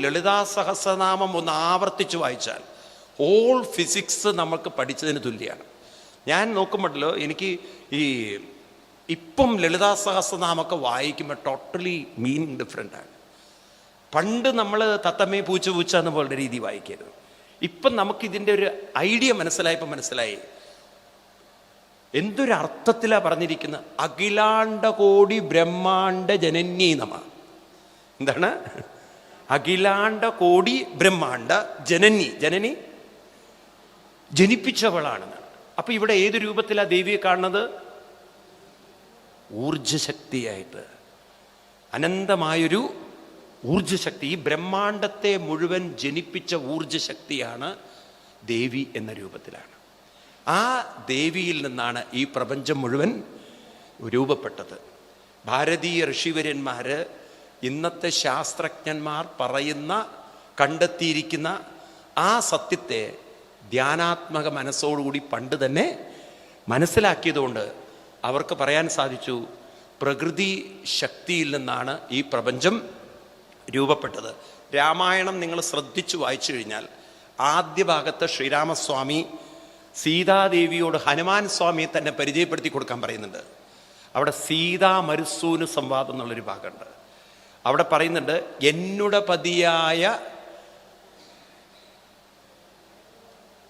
ലളിതാ സഹസ്രനാമം ഒന്ന് ആവർത്തിച്ച് വായിച്ചാൽ ഓൾ ഫിസിക്സ് നമുക്ക് പഠിച്ചതിന് തുല്യമാണ് ഞാൻ നോക്കുമ്പോഴല്ലോ എനിക്ക് ഈ ഇപ്പം ലളിതാ സഹസ്രനാമൊക്കെ വായിക്കുമ്പോൾ ടോട്ടലി മീനിങ് ഡിഫറെന്റ് ആണ്. പണ്ട് നമ്മൾ തത്തമ്മേ പൂച്ച പൂച്ച എന്ന പോലെ രീതി വായിക്കരുത് ഇപ്പം നമുക്കിതിന്റെ ഒരു ഐഡിയ മനസ്സിലായപ്പോൾ മനസ്സിലായി. എന്തൊരു അർത്ഥത്തിലാണ് പറഞ്ഞിരിക്കുന്നത്? അഖിലാണ്ട കോടി ബ്രഹ്മാണ്ട ജനന്യീനമാണ് നമ. എന്താണ്? അഖിലാണ്ട കോടി ബ്രഹ്മാണ്ട ജനനി ജനനി ജനിപ്പിച്ചവളാണ് അപ്പൊ ഇവിടെ ഏത് രൂപത്തിലാണ് ദേവിയെ കാണുന്നത്? ഊർജശക്തിയായിട്ട് അനന്തമായൊരു ഊർജശക്തി ഈ ബ്രഹ്മാണ്ടത്തെ മുഴുവൻ ജനിപ്പിച്ച ഊർജശക്തിയാണ് ദേവി എന്ന രൂപത്തിലാണ്. ആ ദേവിയിൽ നിന്നാണ് ഈ പ്രപഞ്ചം മുഴുവൻ രൂപപ്പെട്ടത്. ഭാരതീയ ഋഷിവര്യന്മാര് ഇന്നത്തെ ശാസ്ത്രജ്ഞന്മാർ പറയുന്ന കണ്ടെത്തിയിരിക്കുന്ന ആ സത്യത്തെ ധ്യാനാത്മക മനസ്സോടുകൂടി പണ്ട് തന്നെ മനസ്സിലാക്കിയതുകൊണ്ട് അവർക്ക് പറയാൻ സാധിച്ചു പ്രകൃതി ശക്തിയിൽ നിന്നാണ് ഈ പ്രപഞ്ചം രൂപപ്പെട്ടത്. രാമായണം നിങ്ങൾ ശ്രദ്ധിച്ചു വായിച്ചു കഴിഞ്ഞാൽ ആദ്യ ഭാഗത്ത് ശ്രീരാമസ്വാമി സീതാദേവിയോട് ഹനുമാൻ സ്വാമിയെ തന്നെ പരിചയപ്പെടുത്തി കൊടുക്കാൻ പറയുന്നുണ്ട്. അവിടെ സീതാ മരുസൂന് സംവാദം എന്നുള്ളൊരു ഭാഗമുണ്ട്. അവിടെ പറയുന്നുണ്ട് എന്നുടെ പതിയായ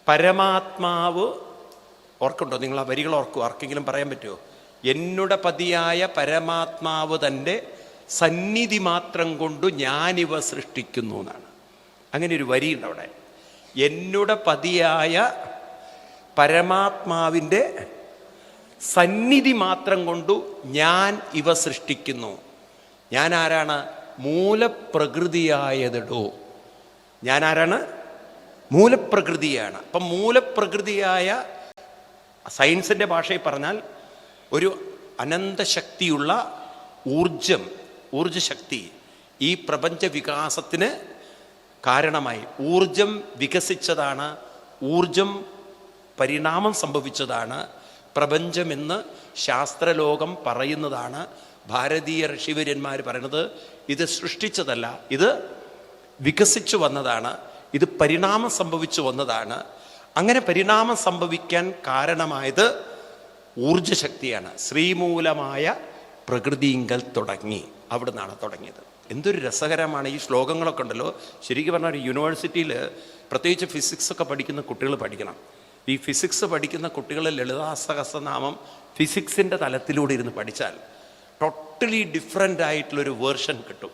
പരമാത്മാവ് ഓർക്കുണ്ടോ നിങ്ങൾ ആ വരികൾ ഓർക്കുക ആർക്കെങ്കിലും പറയാൻ പറ്റുമോ എന്നുടെ പതിയായ പരമാത്മാവ് തന്റെ സന്നിധി മാത്രം കൊണ്ട് ഞാനിവ സൃഷ്ടിക്കുന്നു എന്നാണ്. അങ്ങനെ ഒരു വരിയുണ്ട് അവിടെ. എന്നുടെ പതിയായ പരമാത്മാവിന്റെ സന്നിധി മാത്രം കൊണ്ടു ഞാൻ ഇവ സൃഷ്ടിക്കുന്നു. ഞാൻ ആരാണ് മൂലപ്രകൃതിയായതെടോ. ഞാൻ ആരാണ് മൂലപ്രകൃതിയാണ്. അപ്പം മൂലപ്രകൃതിയായ സയൻസിന്റെ ഭാഷയിൽ പറഞ്ഞാൽ ഒരു അനന്തശക്തിയുള്ള ഊർജം ഊർജശക്തി ഈ പ്രപഞ്ച വികാസത്തിന് കാരണമായി. ഊർജം വികസിച്ചതാണ് ഊർജം പരിണാമം സംഭവിച്ചതാണ് പ്രപഞ്ചമെന്ന് ശാസ്ത്രലോകം പറയുന്നതാണ് ഭാരതീയ ഋഷിവര്യന്മാർ പറയുന്നത് ഇത് സൃഷ്ടിച്ചതല്ല ഇത് വികസിച്ചു വന്നതാണ് ഇത് പരിണാമം സംഭവിച്ചു വന്നതാണ്. അങ്ങനെ പരിണാമം സംഭവിക്കാൻ കാരണമായത് ഊർജശക്തിയാണ് ശ്രീമൂലമായ പ്രകൃതിയിങ്കൽ തുടങ്ങി. അവിടെ നിന്നാണ് തുടങ്ങിയത്. എന്തൊരു രസകരമാണ് ഈ ശ്ലോകങ്ങളൊക്കെ ഉണ്ടല്ലോ. ശരിക്കും പറഞ്ഞാൽ ഒരു യൂണിവേഴ്സിറ്റിയിൽ പ്രത്യേകിച്ച് ഫിസിക്സ് ഒക്കെ പഠിക്കുന്ന കുട്ടികൾ പഠിക്കണം. ഈ ഫിസിക്സ് പഠിക്കുന്ന കുട്ടികൾ ലളിതാസഹസനാമം ഫിസിക്സിന്റെ തലത്തിലൂടെ ഇരുന്ന് പഠിച്ചാൽ ടോട്ടലി ഡിഫറെന്റ് ആയിട്ടുള്ളൊരു വേർഷൻ കിട്ടും.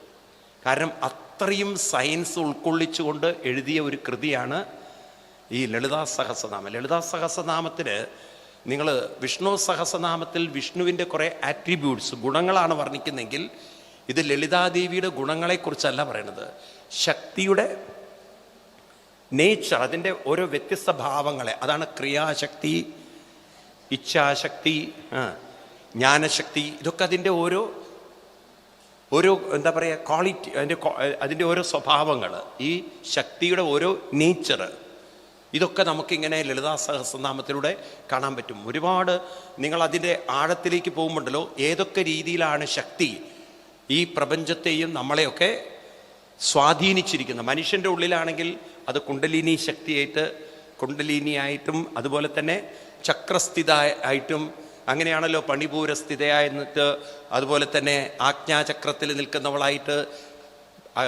കാരണം അത്രയും സയൻസ് ഉൾക്കൊള്ളിച്ചുകൊണ്ട് എഴുതിയ ഒരു കൃതിയാണ് ഈ ലളിതാ സഹസ്രനാമം. ലളിതാ സഹസ്രനാമത്തിന് നിങ്ങൾ വിഷ്ണു സഹസ്രനാമത്തിൽ വിഷ്ണുവിന്റെ കുറേ ആട്രിബ്യൂട്ട്സ് ഗുണങ്ങളാണ് വർണിക്കുന്നതെങ്കിൽ ഇത് ലളിതാദേവിയുടെ ഗുണങ്ങളെക്കുറിച്ചല്ല പറയണത് ശക്തിയുടെ നേച്ചർ അതിന്റെ ഓരോ വ്യത്യസ്ത ഭാവങ്ങളെ അതാണ് ക്രിയാശക്തി ഇച്ഛാശക്തി ജ്ഞാനശക്തി ഇതൊക്കെ അതിന്റെ ഓരോ ഓരോ എന്താ പറയുക ക്വാളിറ്റി അതിന്റെ അതിന്റെ ഓരോ സ്വഭാവങ്ങൾ ഈ ശക്തിയുടെ ഓരോ നേച്ചർ ഇതൊക്കെ നമുക്കിങ്ങനെ ലളിതാ സഹസ്രനാമത്തിലൂടെ കാണാൻ പറ്റും. ഒരുപാട് നിങ്ങൾ അതിന്റെ ആഴത്തിലേക്ക് പോകുമ്പോണ്ടല്ലോ ഏതൊക്കെ രീതിയിലാണ് ശക്തി ഈ പ്രപഞ്ചത്തെയും നമ്മളെയൊക്കെ സ്വാധീനിച്ചിരിക്കുന്നത്. മനുഷ്യന്റെ ഉള്ളിലാണെങ്കിൽ അത് കുണ്ടലിനി ശക്തിയായിട്ട് കുണ്ടലിനിയായിട്ടും അതുപോലെ തന്നെ ചക്രസ്ഥിത ആയിട്ടും അങ്ങനെയാണല്ലോ പണിപൂര പണിപൂരസ്ഥിതയായിട്ട് അതുപോലെ തന്നെ ആജ്ഞാചക്രത്തിൽ നിൽക്കുന്നവളായിട്ട്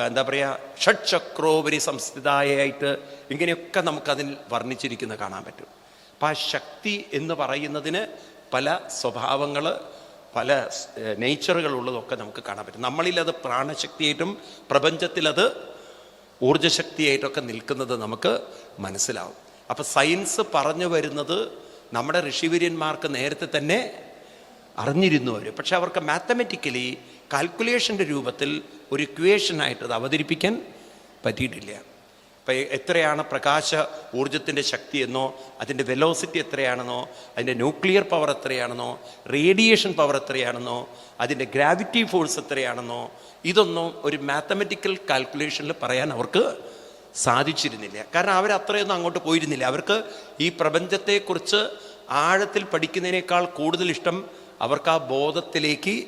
എന്താ പറയുക ഷഡ്ചക്രോപരി സംസ്ഥിതായായിട്ട് ഇങ്ങനെയൊക്കെ നമുക്കതിൽ വർണിച്ചിരിക്കുന്ന കാണാൻ പറ്റും. അപ്പം ആ ശക്തി എന്ന് പറയുന്നതിന് പല സ്വഭാവങ്ങൾ പല നേച്ചറുകൾ ഉള്ളതൊക്കെ നമുക്ക് കാണാൻ പറ്റും. നമ്മളിൽ അത് പ്രാണശക്തിയായിട്ടും പ്രപഞ്ചത്തിലത് ഊർജശക്തിയായിട്ടൊക്കെ നിൽക്കുന്നത് നമുക്ക് മനസ്സിലാവും. അപ്പം സയൻസ് പറഞ്ഞു വരുന്നത് നമ്മുടെ ഋഷിവര്യന്മാർക്ക് നേരത്തെ തന്നെ അറിഞ്ഞിരുന്നു അവർ പക്ഷെ അവർക്ക് മാത്തമെറ്റിക്കലി കാൽക്കുലേഷന്റെ രൂപത്തിൽ ഒരു ഇക്വേഷനായിട്ട് അത് അവതരിപ്പിക്കാൻ പറ്റിയിട്ടില്ല. ഇപ്പം എത്രയാണ് പ്രകാശ ഊർജത്തിന്റെ ശക്തി എന്നോ അതിന്റെ വെലോസിറ്റി എത്രയാണെന്നോ അതിന്റെ ന്യൂക്ലിയർ പവർ എത്രയാണെന്നോ റേഡിയേഷൻ പവർ എത്രയാണെന്നോ അതിന്റെ ഗ്രാവിറ്റി ഫോഴ്സ് എത്രയാണെന്നോ ഇതൊന്നും ഒരു മാത്തമെറ്റിക്കൽ കാൽക്കുലേഷനിൽ പറയാൻ അവർക്ക് സാധിച്ചിരുന്നില്ല. കാരണം അവർ അത്രയൊന്നും അങ്ങോട്ട് പോയിരുന്നില്ല. അവർക്ക് ഈ പ്രപഞ്ചത്തെക്കുറിച്ച് ആഴത്തിൽ പഠിക്കുന്നതിനേക്കാൾ കൂടുതൽ ഇഷ്ടം അവർക്ക് ആ ബോധത്തിലേക്ക്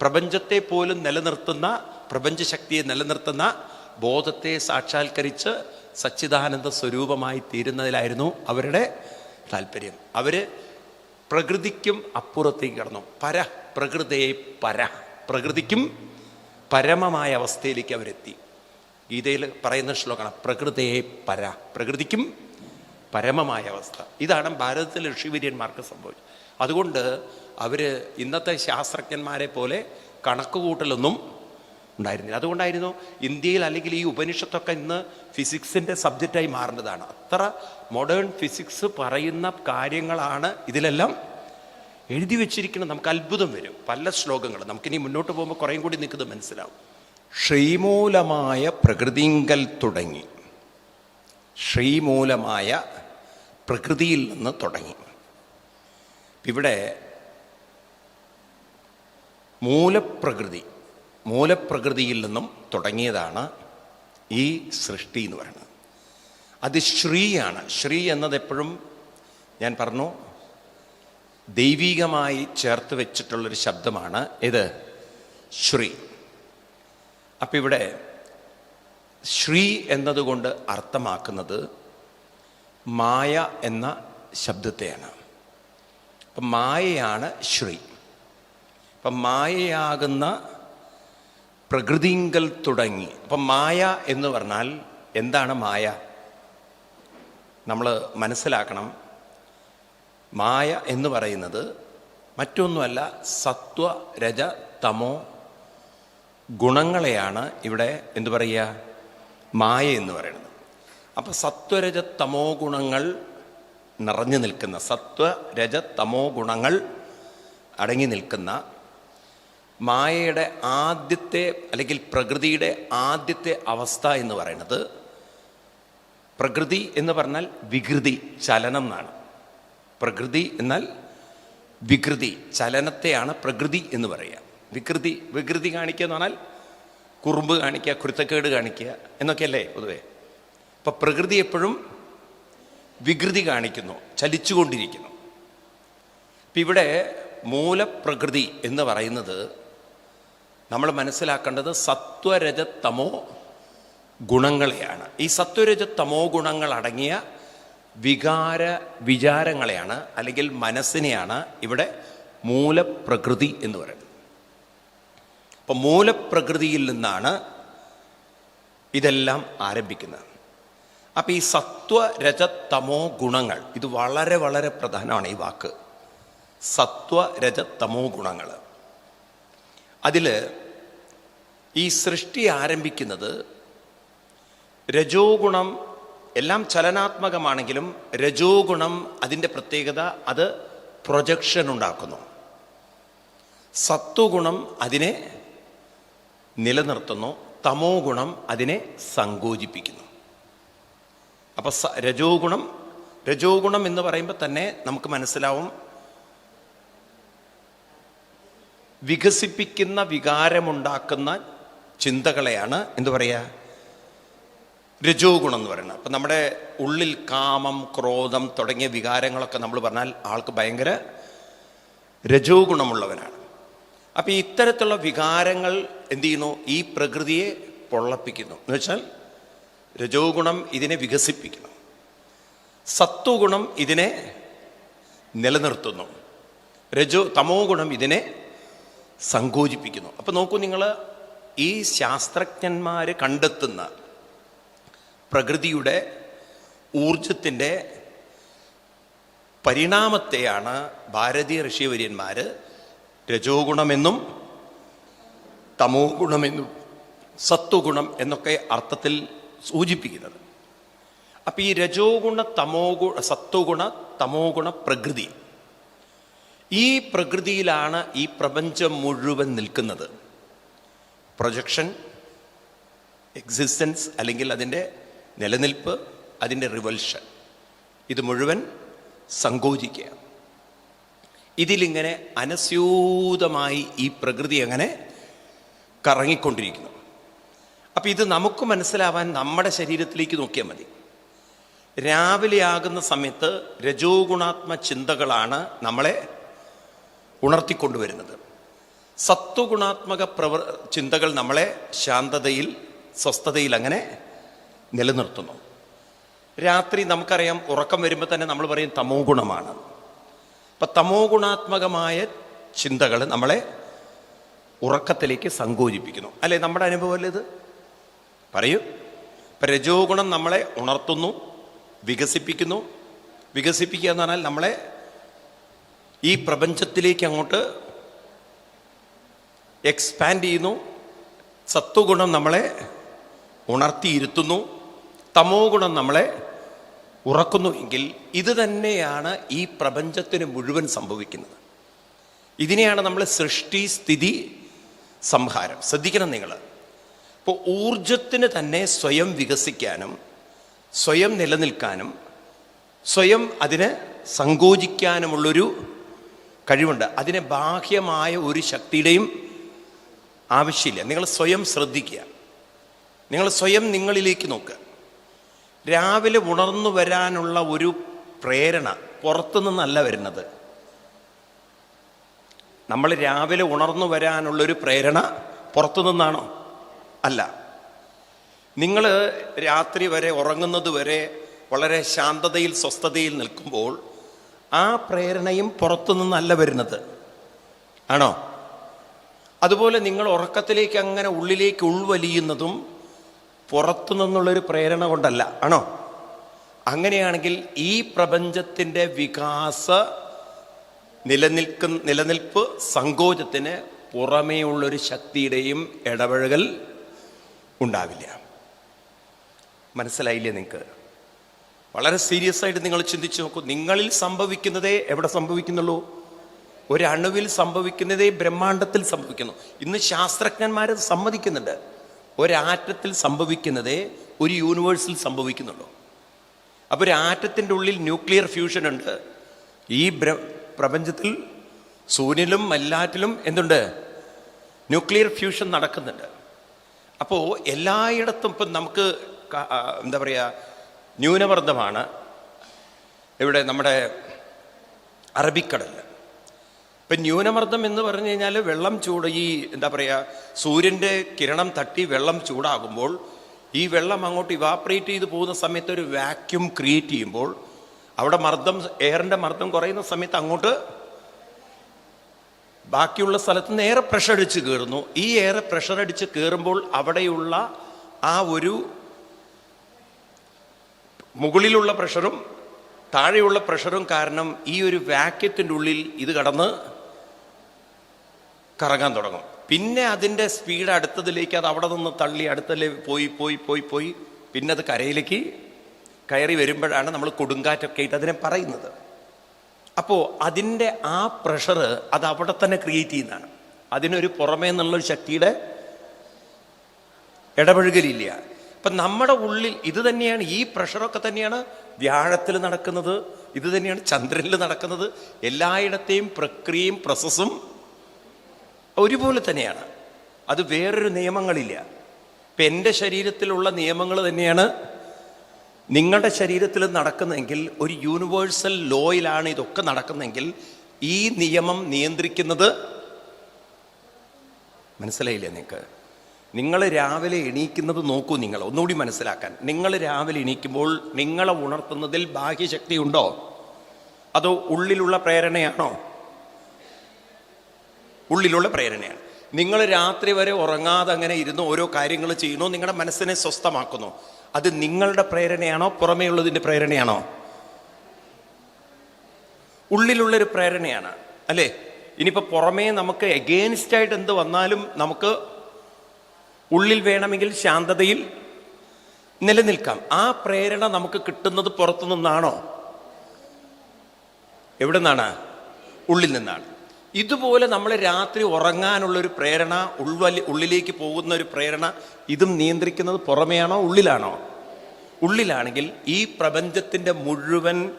പ്രപഞ്ചത്തെ പോലും നിലനിർത്തുന്ന പ്രപഞ്ചശക്തിയെ നിലനിർത്തുന്ന ബോധത്തെ സാക്ഷാത്കരിച്ച് സച്ചിദാനന്ദ സ്വരൂപമായി തീരുന്നതിലായിരുന്നു അവരുടെ താല്പര്യം. അവർ പ്രകൃതിക്കും അപ്പുറത്തേക്ക് കടന്നു. പര പ്രകൃതയെ പര. പ്രകൃതിക്കും പരമമായ അവസ്ഥയിലേക്ക് അവരെത്തി. ഗീതയിൽ പറയുന്ന ശ്ലോകമാണ് പ്രകൃതിയെ പര. പ്രകൃതിക്കും പരമമായ അവസ്ഥ. ഇതാണ് ഭാരതത്തിൽ ഋഷിവര്യന്മാർക്ക് സംഭവിച്ചത്. അതുകൊണ്ട് അവർ ഇന്നത്തെ ശാസ്ത്രജ്ഞന്മാരെ പോലെ കണക്കുകൂട്ടലൊന്നും ഉണ്ടായിരുന്നില്ല. അതുകൊണ്ടായിരുന്നു ഇന്ത്യയിൽ അല്ലെങ്കിൽ ഈ ഉപനിഷത്തൊക്കെ ഇന്ന് ഫിസിക്സിന്റെ സബ്ജക്റ്റായി മാറേണ്ടതാണ്. അത്ര മോഡേൺ ഫിസിക്സ് പറയുന്ന കാര്യങ്ങളാണ് ഇതിലെല്ലാം എഴുതി വെച്ചിരിക്കുന്നത്. നമുക്ക് അത്ഭുതം വരും. പല ശ്ലോകങ്ങൾ നമുക്കിനി മുന്നോട്ട് പോകുമ്പോൾ കുറേയും കൂടി നിൽക്കുന്നത് മനസ്സിലാവും. ശ്രീമൂലമായ പ്രകൃതിങ്കൽ തുടങ്ങി. ശ്രീമൂലമായ പ്രകൃതിയിൽ നിന്ന് തുടങ്ങി. ഇവിടെ മൂലപ്രകൃതി മൂലപ്രകൃതിയിൽ നിന്നും തുടങ്ങിയതാണ് ഈ സൃഷ്ടി എന്ന് പറയുന്നത്. അത് ശ്രീയാണ്. ശ്രീ എന്നത് എപ്പോഴും ഞാൻ പറഞ്ഞു ദൈവീകമായി ചേർത്ത് വെച്ചിട്ടുള്ളൊരു ശബ്ദമാണ് ഇത് ശ്രീ. അപ്പം ഇവിടെ ശ്രീ എന്നതുകൊണ്ട് അർത്ഥമാക്കുന്നത് മായ എന്ന ശബ്ദത്തെയാണ്. അപ്പം മായയാണ് ശ്രീ. അപ്പം മായയാകുന്ന പ്രകൃതിങ്കൽ തുടങ്ങി. അപ്പം മായ എന്ന് പറഞ്ഞാൽ എന്താണ് മായ? നമ്മൾ മനസ്സിലാക്കണം. മായ എന്ന് പറയുന്നത് മറ്റൊന്നുമല്ല സത്വ രജ തമോ ഗുണങ്ങളെയാണ് ഇവിടെ എന്തു പറയുക? മായ എന്ന് പറയുന്നത്. അപ്പം സത്വരജ തമോ ഗുണങ്ങൾ നിറഞ്ഞു നിൽക്കുന്ന സത്വരജ തമോ ഗുണങ്ങൾ അടങ്ങി നിൽക്കുന്ന മായയുടെ ആദ്യത്തെ അല്ലെങ്കിൽ പ്രകൃതിയുടെ ആദ്യത്തെ അവസ്ഥ എന്ന് പറയുന്നത് പ്രകൃതി എന്ന് പറഞ്ഞാൽ വികൃതി ചലനം എന്നാണ്. പ്രകൃതി എന്നാൽ വികൃതി ചലനത്തെയാണ് പ്രകൃതി എന്ന് പറയുക. വികൃതി വികൃതി കാണിക്കുക എന്ന് പറഞ്ഞാൽ കുറുമ്പ് കാണിക്കുക കുരുത്തക്കേട് കാണിക്കുക എന്നൊക്കെയല്ലേ പൊതുവെ. അപ്പം പ്രകൃതി എപ്പോഴും വികൃതി കാണിക്കുന്നു ചലിച്ചുകൊണ്ടിരിക്കുന്നു. ഇപ്പം ഇവിടെ മൂലപ്രകൃതി എന്ന് പറയുന്നത് നമ്മൾ മനസ്സിലാക്കേണ്ടത് സത്വരജത്തമോ തമോ ഗുണങ്ങളെയാണ്. ഈ സത്വരജത്തമോ തമോ ഗുണങ്ങൾ അടങ്ങിയ വികാര വിചാരങ്ങളെയാണ് അല്ലെങ്കിൽ മനസ്സിനെയാണ് ഇവിടെ മൂലപ്രകൃതി എന്ന് പറയുന്നത്. അപ്പൊ മൂലപ്രകൃതിയിൽ നിന്നാണ് ഇതെല്ലാം ആരംഭിക്കുന്നത്. അപ്പൊ ഈ സത്വ രജ തമോ ഗുണങ്ങൾ ഇത് വളരെ വളരെ പ്രധാനമാണ് ഈ വാക്ക്. സത്വ രജ തമോ ഗുണങ്ങൾ അതിൽ ഈ സൃഷ്ടി ആരംഭിക്കുന്നത് രജോ ഗുണം എല്ലാം ചലനാത്മകമാണെങ്കിലും രജോ ഗുണം അതിന്റെ പ്രത്യേകത അത് പ്രൊജക്ഷൻ ഉണ്ടാക്കുന്നു. സത്വഗുണം അതിനെ നിലനിർത്തുന്നു തമോ ഗുണം അതിനെ സങ്കോചിപ്പിക്കുന്നു. അപ്പൊ രജോ ഗുണം രജോ ഗുണം എന്ന് പറയുമ്പോൾ തന്നെ നമുക്ക് മനസ്സിലാവും വികസിപ്പിക്കുന്ന വികാരമുണ്ടാക്കുന്ന ചിന്തകളെയാണ് എന്തു പറയുക രജോ ഗുണം എന്ന് പറയുന്നത്. അപ്പം നമ്മുടെ ഉള്ളിൽ കാമം ക്രോധം തുടങ്ങിയ വികാരങ്ങളൊക്കെ നമ്മൾ പറഞ്ഞാൽ ആൾക്ക് ഭയങ്കര രജോ ഗുണമുള്ളവനാണ്. അപ്പം ഇത്തരത്തിലുള്ള വികാരങ്ങൾ എന്ത് ചെയ്യുന്നു? ഈ പ്രകൃതിയെ പൊള്ളപ്പിക്കുന്നു. എന്ന് വെച്ചാൽ രജോ ഗുണം ഇതിനെ വികസിപ്പിക്കുന്നു. സത്വഗുണം ഇതിനെ നിലനിർത്തുന്നു. രജോ തമോ ഗുണം ഇതിനെ സങ്കോചിപ്പിക്കുന്നു. അപ്പം നോക്കൂ നിങ്ങൾ ഈ ശാസ്ത്രജ്ഞന്മാർ കണ്ടെത്തുന്ന പ്രകൃതിയുടെ ഊർജത്തിന്റെ പരിണാമത്തെയാണ് ഭാരതീയ ഋഷിവര്യന്മാർ രജോ ഗുണമെന്നും തമോ ഗുണമെന്നും സത്വഗുണം എന്നൊക്കെ അർത്ഥത്തിൽ സൂചിപ്പിക്കുന്നത്. അപ്പം ഈ രജോ ഗുണ തമോ ഗുണ സത്വഗുണ തമോ ഗുണ പ്രകൃതി. ഈ പ്രകൃതിയിലാണ് ഈ പ്രപഞ്ചം മുഴുവൻ നിൽക്കുന്നത്. പ്രൊജക്ഷൻ എക്സിസ്റ്റൻസ് അല്ലെങ്കിൽ അതിന്റെ നിലനിൽപ്പ് അതിന്റെ റിവൽഷൻ ഇത് മുഴുവൻ സങ്കോചിക്കുക ഇതിലിങ്ങനെ അനസ്യൂതമായി ഈ പ്രകൃതി അങ്ങനെ കറങ്ങിക്കൊണ്ടിരിക്കുന്നു. അപ്പം ഇത് നമുക്ക് മനസ്സിലാവാൻ നമ്മുടെ ശരീരത്തിലേക്ക് നോക്കിയാൽ മതി. രാവിലെ ആകുന്ന സമയത്ത് രജോ ഗുണാത്മ ചിന്തകളാണ് നമ്മളെ ഉണർത്തിക്കൊണ്ടുവരുന്നത്. സത്വഗുണാത്മക പ്രവർ ചിന്തകൾ നമ്മളെ ശാന്തതയിൽ സ്വസ്ഥതയിൽ അങ്ങനെ നിലനിർത്തുന്നു. രാത്രി നമുക്കറിയാം ഉറക്കം വരുമ്പോൾ തന്നെ നമ്മൾ പറയും തമോ ഗുണമാണ് അപ്പം തമോ ഗുണാത്മകമായ ചിന്തകൾ നമ്മളെ ഉറക്കത്തിലേക്ക് സങ്കോചിപ്പിക്കുന്നു. അല്ലേ? നമ്മുടെ അനുഭവമല്ലേ ഇത്? പറയൂ. ഇപ്പം രജോ ഗുണം നമ്മളെ ഉണർത്തുന്നു വികസിപ്പിക്കുന്നു. വികസിപ്പിക്കുക എന്ന് പറഞ്ഞാൽ നമ്മളെ ഈ പ്രപഞ്ചത്തിലേക്ക് അങ്ങോട്ട് എക്സ്പാൻഡ് ചെയ്യുന്നു. സത്വഗുണം നമ്മളെ ഉണർത്തിയിരുത്തുന്നു. തമോ ഗുണം നമ്മളെ ഉറക്കുന്നു എങ്കിൽ ഇത് തന്നെയാണ് ഈ പ്രപഞ്ചത്തിന് മുഴുവൻ സംഭവിക്കുന്നത്. ഇതിനെയാണ് നമ്മൾ സൃഷ്ടി സ്ഥിതി സംഹാരം. ശ്രദ്ധിക്കണം നിങ്ങൾ ഇപ്പോൾ ഊർജത്തിന് തന്നെ സ്വയം വികസിക്കാനും സ്വയം നിലനിൽക്കാനും സ്വയം അതിന് സങ്കോചിക്കാനുമുള്ളൊരു കഴിവുണ്ട്. അതിന് ബാഹ്യമായ ഒരു ശക്തിയുടെയും ആവശ്യമില്ല. നിങ്ങൾ സ്വയം ശ്രദ്ധിക്കുക. നിങ്ങൾ സ്വയം നിങ്ങളിലേക്ക് നോക്കുക. രാവിലെ ഉണർന്നു വരാനുള്ള ഒരു പ്രേരണ പുറത്തു നിന്നല്ല വരുന്നത്. നമ്മൾ രാവിലെ ഉണർന്നു വരാനുള്ളൊരു പ്രേരണ പുറത്തു നിന്നാണോ അല്ല. നിങ്ങൾ രാത്രി വരെ ഉറങ്ങുന്നത് വരെ വളരെ ശാന്തതയിൽ സ്വസ്ഥതയിൽ നിൽക്കുമ്പോൾ ആ പ്രേരണയും പുറത്തു നിന്നല്ല വരുന്നത്. ആണോ? അതുപോലെ നിങ്ങൾ ഉറക്കത്തിലേക്ക് അങ്ങനെ ഉള്ളിലേക്ക് ഉൾവലിയുന്നതും പുറത്തു നിന്നുള്ളൊരു പ്രേരണ കൊണ്ടല്ല ആണോ? അങ്ങനെയാണെങ്കിൽ ഈ പ്രപഞ്ചത്തിന്റെ വികാസ നിലനിൽക്കുന്ന നിലനിൽപ്പ് സങ്കോചത്തിന് പുറമേയുള്ളൊരു ശക്തിയുടെയും ഇടപഴകൽ ഉണ്ടാവില്ല. മനസ്സിലായില്ലേ നിങ്ങൾക്ക് വളരെ സീരിയസ് ആയിട്ട് നിങ്ങൾ ചിന്തിച്ചു നോക്കൂ. നിങ്ങളിൽ സംഭവിക്കുന്നതേ എവിടെ സംഭവിക്കുന്നുള്ളൂ? ഒരു അണുവിൽ സംഭവിക്കുന്നതേ ബ്രഹ്മാണ്ടത്തിൽ സംഭവിക്കുന്നു. ഇന്ന് ശാസ്ത്രജ്ഞന്മാർ സമ്മതിക്കുന്നുണ്ട്. ഒരാറ്റത്തിൽ സംഭവിക്കുന്നതേ ഒരു യൂണിവേഴ്സിൽ സംഭവിക്കുന്നുള്ളൂ. അപ്പോൾ ഒരു ആറ്റത്തിന്റെ ഉള്ളിൽ ന്യൂക്ലിയർ ഫ്യൂഷൻ ഉണ്ട്. ഈ പ്രപഞ്ചത്തിൽ സൂര്യനിലും എല്ലാറ്റിലും എന്തുണ്ട്? ന്യൂക്ലിയർ ഫ്യൂഷൻ നടക്കുന്നുണ്ട്. അപ്പോൾ എല്ലായിടത്തും ഇപ്പം നമുക്ക് എന്താ പറയുക ന്യൂനമർദ്ദമാണ്. ഇവിടെ നമ്മുടെ അറബിക്കടലിൽ ഇപ്പം ന്യൂനമർദ്ദം എന്ന് പറഞ്ഞു കഴിഞ്ഞാൽ വെള്ളം ചൂട് ഈ എന്താ പറയുക സൂര്യന്റെ കിരണം തട്ടി വെള്ളം ചൂടാകുമ്പോൾ ഈ വെള്ളം അങ്ങോട്ട് ഇവാപ്രേറ്റ് ചെയ്ത് പോകുന്ന സമയത്ത് ഒരു വാക്യൂം ക്രിയേറ്റ് ചെയ്യുമ്പോൾ അവിടെ മർദ്ദം എയറിന്റെ മർദ്ദം കുറയുന്ന സമയത്ത് അങ്ങോട്ട് ബാക്കിയുള്ള സ്ഥലത്ത് നിന്ന് പ്രഷർ അടിച്ച് കയറുന്നു. ഈ ഏറെ പ്രഷർ അടിച്ച് കയറുമ്പോൾ അവിടെയുള്ള ആ ഒരു മുകളിലുള്ള പ്രഷറും താഴെയുള്ള പ്രഷറും കാരണം ഈ ഒരു വാക്യത്തിന്റെ ഉള്ളിൽ ഇത് കടന്ന് കറങ്ങാൻ തുടങ്ങും. പിന്നെ അതിന്റെ സ്പീഡ് അടുത്തതിലേക്ക് അത് അവിടെ നിന്ന് തള്ളി അടുത്തതിൽ പോയി പോയി പോയി പോയി. പിന്നെ അത് കരയിലേക്ക് കയറി വരുമ്പോഴാണ് നമ്മൾ കൊടുങ്കാറ്റൊക്കെ ആയിട്ട് അതിനെ പറയുന്നത്. അപ്പോൾ അതിന്റെ ആ പ്രഷർ അത് അവിടെ തന്നെ ക്രിയേറ്റ് ചെയ്യുന്നതാണ്. അതിനൊരു പുറമേ നിന്നുള്ളൊരു ശക്തിയുടെ ഇടപഴകലില്ല. അപ്പം നമ്മുടെ ഉള്ളിൽ ഇത് തന്നെയാണ് ഈ പ്രഷറൊക്കെ തന്നെയാണ് വ്യാഴത്തിൽ നടക്കുന്നത് ഇത് തന്നെയാണ് ചന്ദ്രനിൽ നടക്കുന്നത്. എല്ലായിടത്തെയും പ്രക്രിയയും പ്രോസസ്സും ഒരുപോലെ തന്നെയാണ്. അത് വേറൊരു നിയമങ്ങളില്ല. ഇപ്പം എന്റെ ശരീരത്തിലുള്ള നിയമങ്ങൾ തന്നെയാണ് നിങ്ങളുടെ ശരീരത്തിൽ നടക്കുന്നെങ്കിൽ ഒരു യൂണിവേഴ്സൽ ലോയിലാണ് ഇതൊക്കെ നടക്കുന്നെങ്കിൽ ഈ നിയമം നിയന്ത്രിക്കുന്നത് മനസ്സിലായില്ലേ നിങ്ങൾക്ക് നിങ്ങൾ രാവിലെ എണീക്കുന്നത് നോക്കൂ നിങ്ങൾ ഒന്നുകൂടി മനസ്സിലാക്കാൻ. നിങ്ങൾ രാവിലെ എണീക്കുമ്പോൾ നിങ്ങളെ ഉണർത്തുന്നതിൽ ബാഹ്യശക്തി ഉണ്ടോ അതോ ഉള്ളിലുള്ള പ്രേരണയാണോ? ഉള്ളിലുള്ള പ്രേരണയാണ്. നിങ്ങൾ രാത്രി വരെ ഉറങ്ങാതെ അങ്ങനെ ഇരുന്ന് ഓരോ കാര്യങ്ങൾ ചെയ്യുന്നു നിങ്ങളുടെ മനസ്സിനെ സ്വസ്ഥമാക്കുന്നു. അത് നിങ്ങളുടെ പ്രേരണയാണോ പുറമേ ഉള്ളതിന്റെ പ്രേരണയാണോ? ഉള്ളിലുള്ളൊരു പ്രേരണയാണ് അല്ലേ? ഇനിയിപ്പോൾ പുറമേ നമുക്ക് എഗെയിൻസ്റ്റ് ആയിട്ട് എന്ത് വന്നാലും നമുക്ക് ഉള്ളിൽ വേണമെങ്കിൽ ശാന്തതയിൽ നിലനിൽക്കാം. ആ പ്രേരണ നമുക്ക് കിട്ടുന്നത് പുറത്തു നിന്നാണോ എവിടെ നിന്നാണ്? ഉള്ളിൽ നിന്നാണ്. ഇതുപോലെ നമ്മൾ രാത്രി ഉറങ്ങാനുള്ളൊരു പ്രേരണ ഉൾവലി ഉള്ളിലേക്ക് പോകുന്ന ഒരു പ്രേരണ ഇതും നിയന്ത്രിക്കുന്നത് പുറമെയാണോ ഉള്ളിലാണോ? ഉള്ളിലാണെങ്കിൽ ഈ പ്രപഞ്ചത്തിന്റെ മുഴുവൻ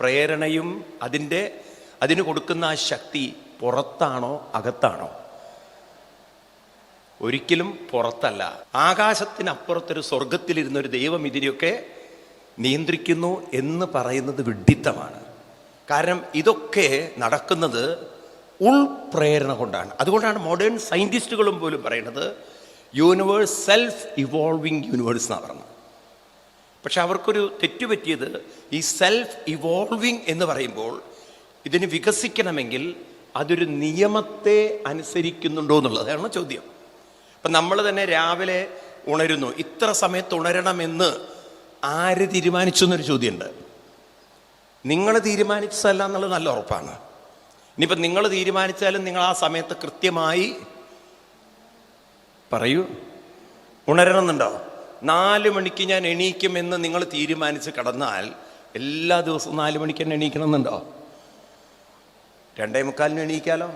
പ്രേരണയും അതിന്റെ അതിന് കൊടുക്കുന്ന ആ ശക്തി പുറത്താണോ അകത്താണോ? ഒരിക്കലും പുറത്തല്ല. ആകാശത്തിനപ്പുറത്തൊരു സ്വർഗത്തിലിരുന്ന ഒരു ദൈവം ഇതിനെയൊക്കെ നിയന്ത്രിക്കുന്നു എന്ന് പറയുന്നത് വിഡ്ഢിത്തമാണ്. കാരണം ഇതൊക്കെ നടക്കുന്നത് ഉൾപ്രേരണ കൊണ്ടാണ്. അതുകൊണ്ടാണ് മോഡേൺ സയന്റിസ്റ്റുകളും പോലും പറയുന്നത് യൂണിവേഴ്സ് സെൽഫ് ഇവോൾവിങ് യൂണിവേഴ്സ് എന്നാണ് പറഞ്ഞത്. പക്ഷെ അവർക്കൊരു തെറ്റുപറ്റിയത് ഈ സെൽഫ് ഇവോൾവിങ് എന്ന് പറയുമ്പോൾ ഇതിന് വികസിക്കണമെങ്കിൽ അതൊരു നിയമത്തെ അനുസരിക്കുന്നുണ്ടോ എന്നുള്ളതാണ് ചോദ്യം. അപ്പം നമ്മൾ തന്നെ രാവിലെ ഉണരുന്നു ഇത്ര സമയത്ത് ഉണരണമെന്ന് ആര് തീരുമാനിച്ചു എന്നൊരു ചോദ്യമുണ്ട്. നിങ്ങൾ തീരുമാനിച്ചതല്ല എന്നുള്ളത് നല്ല ഉറപ്പാണ്. ഇനിയിപ്പം നിങ്ങൾ തീരുമാനിച്ചാലും നിങ്ങൾ ആ സമയത്ത് കൃത്യമായി പറയൂ. ഉണരണമെന്നുണ്ടോ? നാല് മണിക്ക് ഞാൻ എണീക്കുമെന്ന് നിങ്ങൾ തീരുമാനിച്ച് കടന്നാൽ എല്ലാ ദിവസവും നാല് മണിക്ക് തന്നെ എണീക്കണമെന്നുണ്ടോ? രണ്ടേ മുക്കാലിന് എണീക്കാലോ?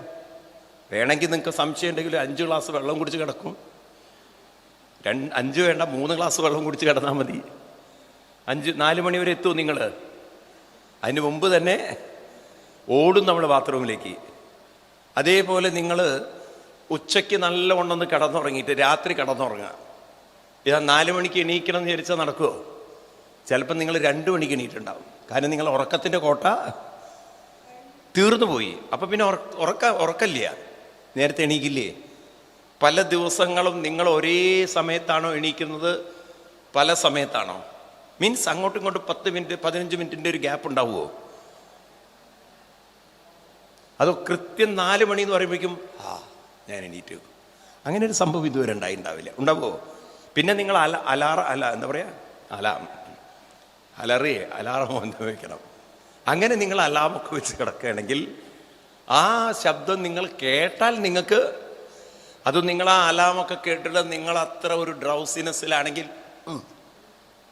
വേണമെങ്കിൽ നിങ്ങൾക്ക് സംശയം ഉണ്ടെങ്കിൽ അഞ്ച് ഗ്ലാസ് വെള്ളം കുടിച്ച് കിടക്കും. രണ്ട് അഞ്ച് വേണ്ട മൂന്ന് ഗ്ലാസ് വെള്ളം കുടിച്ച് കിടന്നാൽ മതി. അഞ്ച് നാല് മണി വരെ എത്തുമോ നിങ്ങൾ. അതിന് മുമ്പ് തന്നെ ഓടും നമ്മൾ ബാത്റൂമിലേക്ക്. അതേപോലെ നിങ്ങൾ ഉച്ചയ്ക്ക് നല്ല കൊണ്ടൊന്ന് കിടന്നുറങ്ങിയിട്ട് രാത്രി കിടന്നുറങ്ങുക. ഇതാ നാല് മണിക്ക് എണീക്കണം എന്ന് വിചാരിച്ചാൽ നടക്കുമോ ചിലപ്പോൾ നിങ്ങൾ രണ്ട് മണിക്ക് എണീറ്റുണ്ടാവും കാരണം നിങ്ങൾ ഉറക്കത്തിന്റെ കോട്ട തീർന്നു പോയി അപ്പം പിന്നെ ഉറക്ക ഉറക്കല്ല നേരത്തെ എണീക്കില്ലേ? പല ദിവസങ്ങളും നിങ്ങൾ ഒരേ സമയത്താണോ എണീക്കുന്നത്? പല സമയത്താണോ? മീൻസ് അങ്ങോട്ടും ഇങ്ങോട്ടും പത്ത് മിനിറ്റ് പതിനഞ്ച് മിനിറ്റിന്റെ ഒരു ഗ്യാപ്പ് ഉണ്ടാവുമോ അതോ കൃത്യം നാല് മണി എന്ന് പറയുമ്പോഴേക്കും ആ ഞാൻ എണീറ്റ് വെക്കും. അങ്ങനെ ഒരു സംഭവം ഇതുവരെ ഉണ്ടായിണ്ടാവില്ല. ഉണ്ടാവോ? പിന്നെ നിങ്ങൾ അല അലാറ അല എന്താ പറയുക അലാം അലറിയേ അലാറമോ എന്താ വെക്കണം. അങ്ങനെ നിങ്ങൾ അലാമൊക്കെ വെച്ച് കിടക്കുകയാണെങ്കിൽ ആ ശബ്ദം നിങ്ങൾ കേട്ടാൽ നിങ്ങൾക്ക് അത് നിങ്ങൾ ആ അലാമൊക്കെ കേട്ടിട്ട് നിങ്ങൾ അത്ര ഒരു ഡ്രൗസിനെസ്സിലാണെങ്കിൽ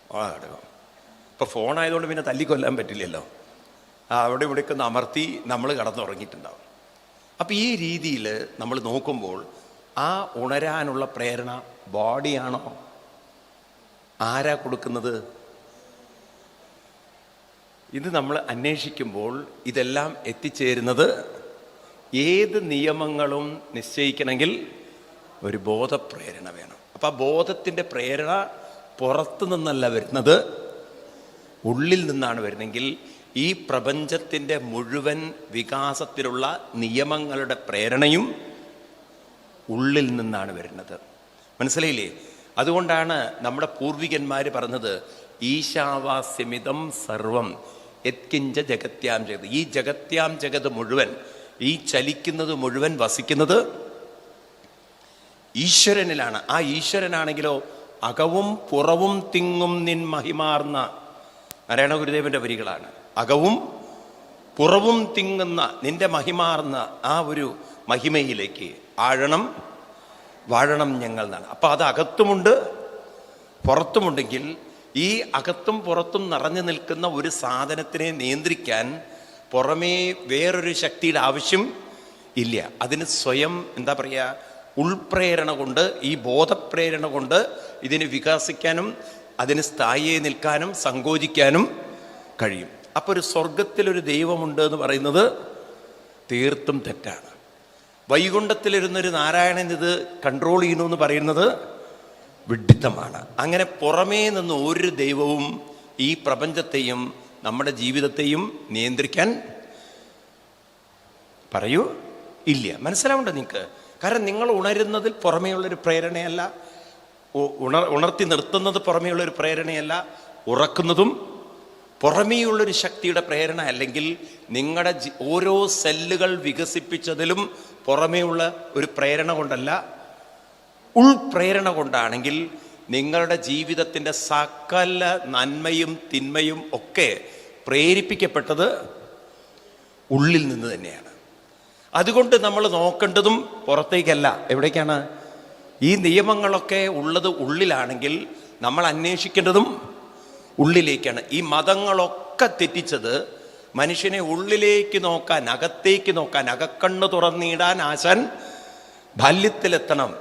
ഇപ്പൊ ആ എടുക്കാം. ഇപ്പൊ ഫോണായതുകൊണ്ട് പിന്നെ തല്ലിക്കൊല്ലാൻ പറ്റില്ലല്ലോ. അവിടെ ഇവിടെയൊക്കെ ഒന്ന് അമർത്തി നമ്മൾ കടന്നുറങ്ങിയിട്ടുണ്ടാവും. അപ്പം ഈ രീതിയിൽ നമ്മൾ നോക്കുമ്പോൾ ആ ഉണരാനുള്ള പ്രേരണ ബോഡിയാണോ? ആരാ കൊടുക്കുന്നത്? ഇത് നമ്മൾ അന്വേഷിക്കുമ്പോൾ ഇതെല്ലാം എത്തിച്ചേരുന്നത് ഏത് നിയമങ്ങളും നിശ്ചയിക്കണമെങ്കിൽ ഒരു ബോധപ്രേരണ വേണം. അപ്പം ആ ബോധത്തിന്റെ പ്രേരണ പുറത്തു നിന്നല്ല വരുന്നത് ഉള്ളിൽ നിന്നാണ് വരുന്നെങ്കിൽ ഈ പ്രപഞ്ചത്തിന്റെ മുഴുവൻ വികാസത്തിലുള്ള നിയമങ്ങളുടെ പ്രേരണയും ഉള്ളിൽ നിന്നാണ് വരുന്നത്. മനസ്സിലായില്ലേ? അതുകൊണ്ടാണ് നമ്മുടെ പൂർവികന്മാർ പറഞ്ഞത് ഈശാവാസ്യമിതം സർവം യത്കിഞ്ച ജഗത്യാം ജഗത്. ഈ ജഗത്യാം ജഗത് മുഴുവൻ ഈ ചലിക്കുന്നത് മുഴുവൻ വസിക്കുന്നത് ഈശ്വരനിലാണ്. ആ ഈശ്വരനാണെങ്കിലോ അകവും പുറവും തിങ്ങും നിൻ മഹിമാർന്ന നാരായണ ഗുരുദേവന്റെ വരികളാണ്. അകവും പുറവും തിങ്ങുന്ന നിന്റെ മഹിമാർന്ന ആ ഒരു മഹിമയിലേക്ക് ആഴണം വാഴണം ഞങ്ങൾ എന്നാണ്. അപ്പൊ അത് അകത്തുമുണ്ട് പുറത്തുമുണ്ടെങ്കിൽ ഈ അകത്തും പുറത്തും നിറഞ്ഞു നിൽക്കുന്ന ഒരു സാധനത്തിനെ നിയന്ത്രിക്കാൻ പുറമേ വേറൊരു ശക്തിയുടെ ആവശ്യം ഇല്ല. അതിന് സ്വയം എന്താ പറയുക ഉൾപ്രേരണ കൊണ്ട് ഈ ബോധപ്രേരണ കൊണ്ട് ഇതിന് വികസിക്കാനും അതിന് സ്ഥായിയെ നിൽക്കാനും സങ്കോചിക്കാനും കഴിയും. അപ്പോൾ ഒരു സ്വർഗത്തിലൊരു ദൈവമുണ്ട് എന്ന് പറയുന്നത് തീർത്തും തെറ്റാണ്. വൈകുണ്ഠത്തിലിരുന്നൊരു നാരായണൻ ഇത് കൺട്രോൾ ചെയ്യുന്നു എന്ന് പറയുന്നത് വിഡിത്തമാണ്. അങ്ങനെ പുറമേ നിന്ന് ഒരു ദൈവവും ഈ പ്രപഞ്ചത്തെയും നമ്മുടെ ജീവിതത്തെയും നിയന്ത്രിക്കാൻ പറയൂ? ഇല്ല. മനസ്സിലാവുണ്ടോ നിങ്ങൾക്ക് കാരണം നിങ്ങൾ ഉണരുന്നതിൽ പുറമേയുള്ളൊരു പ്രേരണയല്ല. ഉണർ ഉണർത്തി നിർത്തുന്നത് പുറമേയുള്ളൊരു പ്രേരണയല്ല. ഉറക്കുന്നതും പുറമേയുള്ളൊരു ശക്തിയുടെ പ്രേരണ അല്ലെങ്കിൽ നിങ്ങളുടെ ഓരോ സെല്ലുകൾ വികസിപ്പിച്ചതിലും പുറമേയുള്ള ഒരു പ്രേരണ കൊണ്ടല്ല ഉൾപ്രേരണ കൊണ്ടാണെങ്കിൽ നിങ്ങളുടെ ജീവിതത്തിന്റെ സകല നന്മയും തിന്മയും ഒക്കെ പ്രേരിപ്പിക്കപ്പെട്ടത് ഉള്ളിൽ നിന്ന് തന്നെയാണ്. അതുകൊണ്ട് നമ്മൾ നോക്കേണ്ടതും പുറത്തേക്കല്ല. എവിടേക്കാണ്? ഈ നിയമങ്ങളൊക്കെ ഉള്ളത് ഉള്ളിലാണെങ്കിൽ നമ്മൾ അന്വേഷിക്കേണ്ടതും ഉള്ളിലേക്കാണ്. ഈ മതങ്ങളൊക്കെ തെറ്റിച്ചത് മനുഷ്യനെ ഉള്ളിലേക്ക് നോക്കാൻ അകത്തേക്ക് നോക്കാൻ അകക്കണ്ണ് തുറന്നിടാൻ ആശാൻ ബാല്യത്തിലെത്തണം.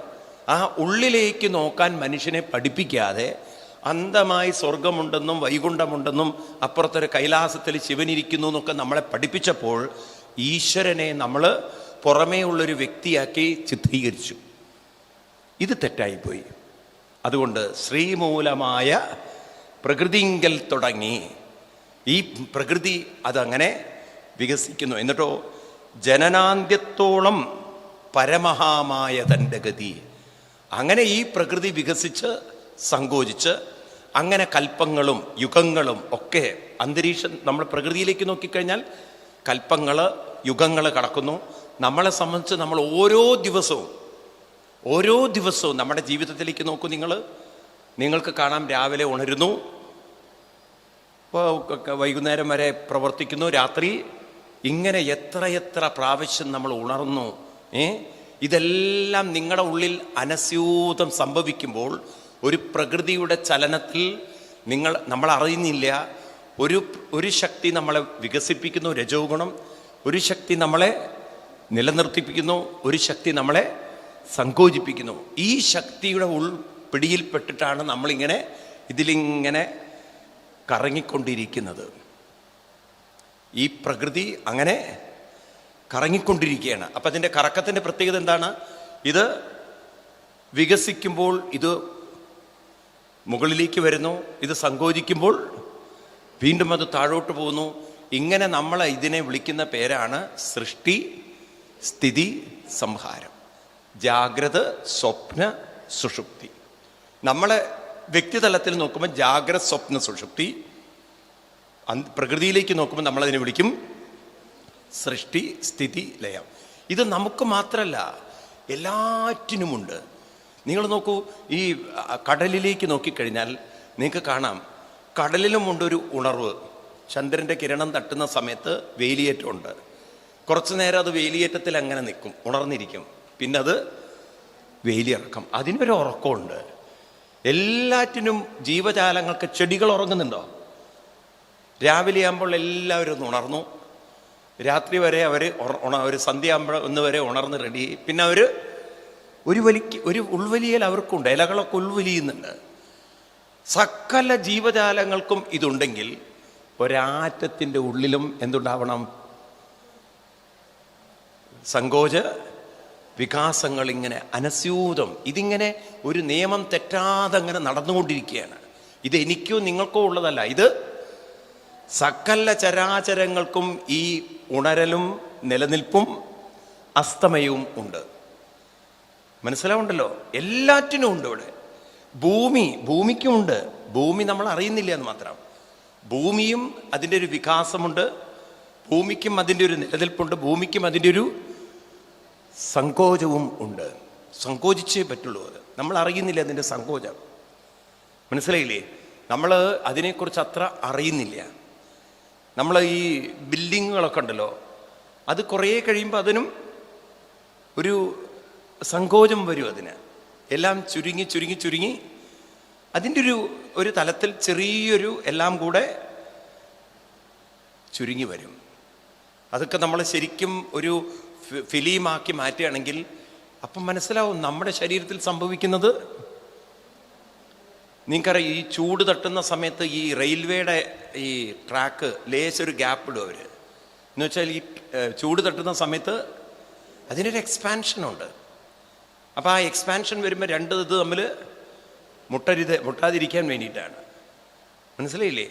ആ ഉള്ളിലേക്ക് നോക്കാൻ മനുഷ്യനെ പഠിപ്പിക്കാതെ അന്ധമായി സ്വർഗമുണ്ടെന്നും വൈകുണ്ഠമുണ്ടെന്നും അപ്പുറത്തൊരു കൈലാസത്തിൽ ശിവനിരിക്കുന്നു എന്നൊക്കെ നമ്മളെ പഠിപ്പിച്ചപ്പോൾ ഈശ്വരനെ നമ്മൾ പുറമേ ഉള്ളൊരു വ്യക്തിയാക്കി ചിത്രീകരിച്ചു. ഇത് തെറ്റായിപ്പോയി. അതുകൊണ്ട് ശ്രീമൂലമായ പ്രകൃതിങ്കൽ തുടങ്ങി. ഈ പ്രകൃതി അതങ്ങനെ വികസിക്കുന്നു. എന്നിട്ടോ ജനനാന്ത്യത്തോളം പരമഹാമായ തന്റെ ഗതി. അങ്ങനെ ഈ പ്രകൃതി വികസിച്ച് സങ്കോചിച്ച് അങ്ങനെ കൽപ്പങ്ങളും യുഗങ്ങളും ഒക്കെ അന്തരീക്ഷം നമ്മൾ പ്രകൃതിയിലേക്ക് നോക്കിക്കഴിഞ്ഞാൽ കൽപ്പങ്ങൾ യുഗങ്ങൾ കടക്കുന്നു. നമ്മളെ സംബന്ധിച്ച് നമ്മൾ ഓരോ ദിവസവും ഓരോ ദിവസവും നമ്മുടെ ജീവിതത്തിലേക്ക് നോക്കൂ നിങ്ങൾ നിങ്ങൾക്ക് കാണാം രാവിലെ ഉണരുന്നു. വൈകുന്നേരം വരെ പ്രവർത്തിക്കുന്നു. രാത്രി ഇങ്ങനെ എത്രയെത്ര എത്ര പ്രാവശ്യം നമ്മൾ ഉണർന്നു ഏ? ഇതെല്ലാം നിങ്ങളുടെ ഉള്ളിൽ അനസ്യൂതം സംഭവിക്കുമ്പോൾ ഒരു പ്രകൃതിയുടെ ചലനത്തിൽ നിങ്ങൾ നമ്മൾ അറിയുന്നില്ല. ഒരു ഒരു ശക്തി നമ്മളെ വികസിപ്പിക്കുന്നു രജോ ഗുണം ഒരു ശക്തി നമ്മളെ നിലനിർത്തിപ്പിക്കുന്നു. ഒരു ശക്തി നമ്മളെ സങ്കോചിപ്പിക്കുന്നു. ഈ ശക്തിയുടെ ഉൾ പിടിയിൽപ്പെട്ടിട്ടാണ് നമ്മളിങ്ങനെ ഇതിലിങ്ങനെ കറങ്ങിക്കൊണ്ടിരിക്കുന്നത്. ഈ പ്രകൃതി അങ്ങനെ കറങ്ങിക്കൊണ്ടിരിക്കുകയാണ്. അപ്പം അതിന്റെ കറക്കത്തിന്റെ പ്രത്യേകത എന്താണ്? ഇത് വികസിക്കുമ്പോൾ ഇത് മുകളിലേക്ക് വരുന്നു ഇത് സങ്കോചിക്കുമ്പോൾ വീണ്ടും അത് താഴോട്ട് പോകുന്നു. ഇങ്ങനെ നമ്മൾ ഇതിനെ വിളിക്കുന്ന പേരാണ് സൃഷ്ടി സ്ഥിതി സംഹാരം. ജാഗ്രത സ്വപ്ന സുഷുപ്തി. നമ്മളെ വ്യക്തിതലത്തിൽ നോക്കുമ്പോൾ ജാഗ്രത സ്വപ്ന സുഷുപ്തി പ്രകൃതിയിലേക്ക് നോക്കുമ്പോൾ നമ്മളതിനെ വിളിക്കും സൃഷ്ടി സ്ഥിതി ലയം. ഇത് നമുക്ക് മാത്രമല്ല എല്ലാറ്റിനുമുണ്ട്. നിങ്ങൾ നോക്കൂ ഈ കടലിലേക്ക് നോക്കിക്കഴിഞ്ഞാൽ നിങ്ങൾക്ക് കാണാം കടലിലുമുണ്ടൊരു ഉണർവ്. ചന്ദ്രന്റെ കിരണം തട്ടുന്ന സമയത്ത് വേലിയേറ്റമുണ്ട് കുറച്ചു നേരം അത് വേലിയേറ്റത്തിൽ അങ്ങനെ നിൽക്കും ഉണർന്നിരിക്കും. പിന്നെ അത് വേലിയിറക്കം. അതിനൊരു ഉറക്കമുണ്ട്. എല്ലാറ്റിനും ജീവജാലങ്ങൾക്ക് ചെടികൾ ഉറങ്ങുന്നുണ്ടോ? രാവിലെ ആകുമ്പോൾ എല്ലാവരും ഒന്ന് ഉണർന്നു. രാത്രി വരെ അവർ ഉണ ഒരു സന്ധ്യ ആകുമ്പോൾ ഒന്ന് വരെ ഉണർന്ന് റെഡി പിന്നെ അവർ ഒരു വലിക്ക് ഒരു ഉൾവലിയൽ അവർക്കുണ്ട്. ഇലകളൊക്കെ ഉൾവലിയുന്നുണ്ട്. സകല ജീവജാലങ്ങൾക്കും ഇതുണ്ടെങ്കിൽ ഒരാറ്റത്തിന്റെ ഉള്ളിലും എന്തുണ്ടാവണം? സങ്കോച വികാസങ്ങൾ ഇങ്ങനെ അനസ്യൂതം. ഇതിങ്ങനെ ഒരു നിയമം തെറ്റാതെ അങ്ങനെ നടന്നുകൊണ്ടിരിക്കുകയാണ്. ഇത് എനിക്കോ നിങ്ങൾക്കോ ഉള്ളതല്ല. ഇത് സകല ചരാചരങ്ങൾക്കും ഈ ഉണരലും നിലനിൽപ്പും അസ്തമയവും ഉണ്ട്. മനസ്സിലാവുണ്ടല്ലോ? എല്ലാറ്റിനും ഉണ്ട് ഇവിടെ. ഭൂമി ഭൂമിക്കും ഉണ്ട് ഭൂമി നമ്മൾ അറിയുന്നില്ല എന്ന് മാത്രം. ഭൂമിയും അതിന്റെ ഒരു വികാസമുണ്ട്. ഭൂമിക്കും അതിന്റെ ഒരു നിലനിൽപ്പുണ്ട്. ഭൂമിക്കും അതിന്റെ ഒരു സങ്കോചവും ഉണ്ട്. സങ്കോചിച്ചേ പറ്റുള്ളൂ അത്. നമ്മൾ അറിയുന്നില്ല അതിന്റെ സങ്കോചം. മനസ്സിലായില്ലേ? നമ്മൾ അതിനെക്കുറിച്ച് അത്ര അറിയുന്നില്ല. നമ്മൾ ഈ ബിൽഡിങ്ങുകളൊക്കെ ഉണ്ടല്ലോ അത് കുറേ കഴിയുമ്പോൾ അതിനും ഒരു സങ്കോചം വരും അതിന്. എല്ലാം ചുരുങ്ങി ചുരുങ്ങി ചുരുങ്ങി അതിന്റെ ഒരു ഒരു തലത്തിൽ ചെറിയൊരു എല്ലാം കൂടെ ചുരുങ്ങി വരും. അതൊക്കെ നമ്മൾ ശരിക്കും ഒരു ഫിലിമാക്കി മാറ്റുകയാണെങ്കിൽ അപ്പം മനസ്സിലാവും നമ്മുടെ ശരീരത്തിൽ സംഭവിക്കുന്നത് നിങ്ങൾക്കറിയാം ഈ ചൂട് തട്ടുന്ന സമയത്ത് ഈ റെയിൽവേയുടെ ഈ ട്രാക്ക് ലേശൊരു ഗ്യാപ്പ് ഇടും അവർ എന്ന് വെച്ചാൽ ഈ ചൂട് തട്ടുന്ന സമയത്ത് അതിനൊരു എക്സ്പാൻഷനുണ്ട് അപ്പോൾ ആ എക്സ്പാൻഷൻ വരുമ്പോൾ രണ്ട് ഇത് തമ്മിൽ മുട്ടരുത് മുട്ടാതിരിക്കാൻ വേണ്ടിയിട്ടാണ്. മനസ്സിലായില്ലേ?